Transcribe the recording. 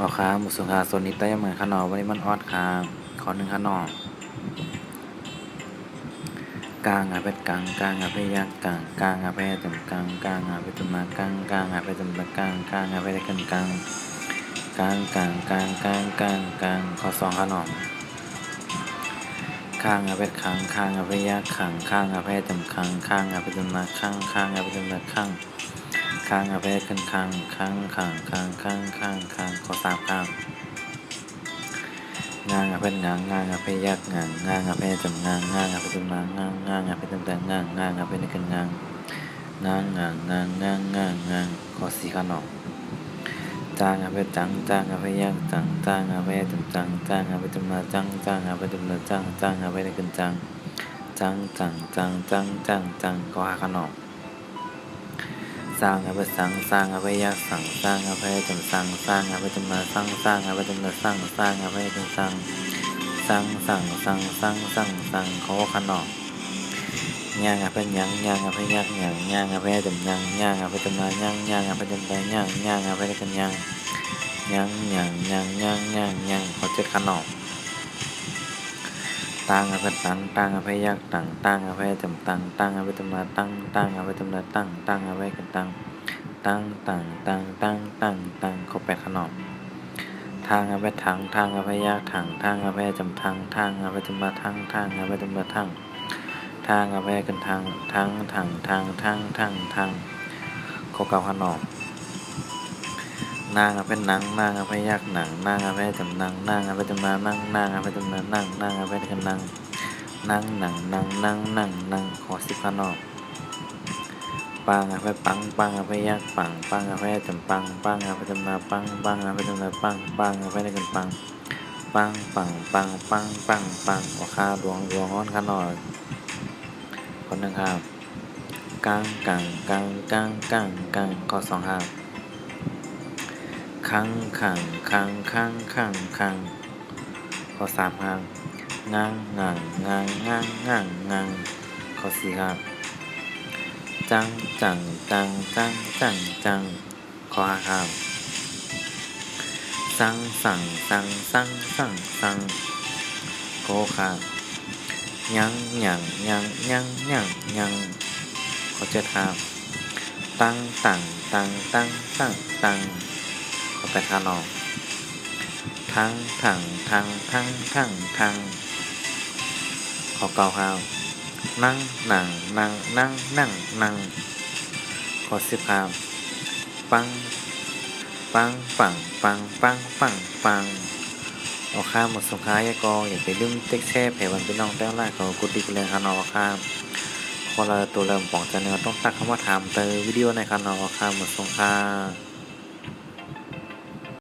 ออกครับหมุสุขาโซนนี้ใต้ยเหมือนขนอวันนี้มันออดครับขอหนึ่งขนอกลางอะเป็นกลางกลางอะเป็นยักษ์กลางกลางอะเป็นจำกลางกลางอะเป็นจำมากลางกลางอะเป็นจำตะกลางกลางอะเป็นกันกลางกลางกลางกลางกลางกลางกลางขอสองขนอข้างอะเป็นขังข้างอะเป็นยักษ์ขังข้างอะเป็นจำขังข้างอะเป็นจำมาข้างข้างอะเป็นจำตะข้าง ข้างอาเพศขึ้นข้างข้างข้างข้างข้างข้างข้างขอสามข้างงางอาเพศงางงางอาเพศยักงางงางอาเพศจำงางงางอาเพศจำงางงางงางอาเพศจำแต่งงางงางอาเพศในกันงางงางงางงางงางงางงางขอสี่ข้างนมจางอาเพศจังจางอาเพศยักจังจางอาเพศจำจังจางอาเพศจำมาจังจางอาเพศจำมาจังจางอาเพศในกันจังจังจังจังจังจังจังขอห้าขนม สร้างอภิสังสร้างอภิยักสังสร้างอภิจำสังสร้างอภิจำมมาสร้างสร้างอภิจำมาสร้างสร้างอภิจำสังสร้างสั่งสร้างสร้างสร้างสร้างเขาขนอกย่างอภิยังย่างอภิยักย่างย่างอภิจำยังย่างอภิจำมาย่างย่างอภิจำไปย่างย่างอภิกันย่างย่างย่างย่างย่างย่างย่างเขาเจ็ดขนอก ตั้งอภิตังตั้งอภิยักตั้งตั้งอภิจำตังตั้งอภิจำมาตั้งตั้งอภิจำมาตั้งตั้งอภิกันตั้งตั้งตั้งตั้งตั้งตั้งตั้งครบแปดขนมทางอาไปทางทางอาไปยากทางทางอาไปจำทางทางอาไปจำมาทางทางอาไปจำมาทางทางอาไปกันทางทางทางทางทางทางทางครบเก้าขนม นางอาเป็นนางนางอาไปยากหนังนางอาไปจำนางนางอาไปจำมานั่งนางอาไปจำมานั่งนางอาไปกันนั่งนั่งหนังนั่งนั่งนั่งนั่งขอสิบขนมปังไปปังปังไปยักปังปังไปจำปังปังไปจำนาปังปังไปจำนาปังปังไปในกันปังปังปังปังปังปังปังหัวข้าดวงดวงอ้อนข้าหน่อยคนหนึ่งครับกลางกลางกลางกลางกลางกลางข้อสองครับ ขังขังขังขังขังขังข้อสามครับงางงางงางงางงางงางข้อสี่ครับจังจังจังจังจังจังขอห้ามสั่งสังสังสังสังสังโกค่ะยังยังยังยังยังยังขอเจ็ดครับตั้งตั้งตั้งตั้งตั้งตั้ง ขอแปดข้านองทั้งทั้งทั้งทั้งทั้งทั้งขอเกาครับนั่งนั่งนั่งนั่งนั่งนั่งขอสิบครับปังปังปังปังปังปังปังเอาข้ามหมดสงค้ายากออย่าไปลืมเต็กแช่แผ่วันพี่น้องแต้วล่าเขากุฏิกุเลงคานอข้ามคนละตัวเริ่มปองจะเนื้อต้องตักคำว่าถามเตอวิดีโอในคานอข้ามหมดสงค้า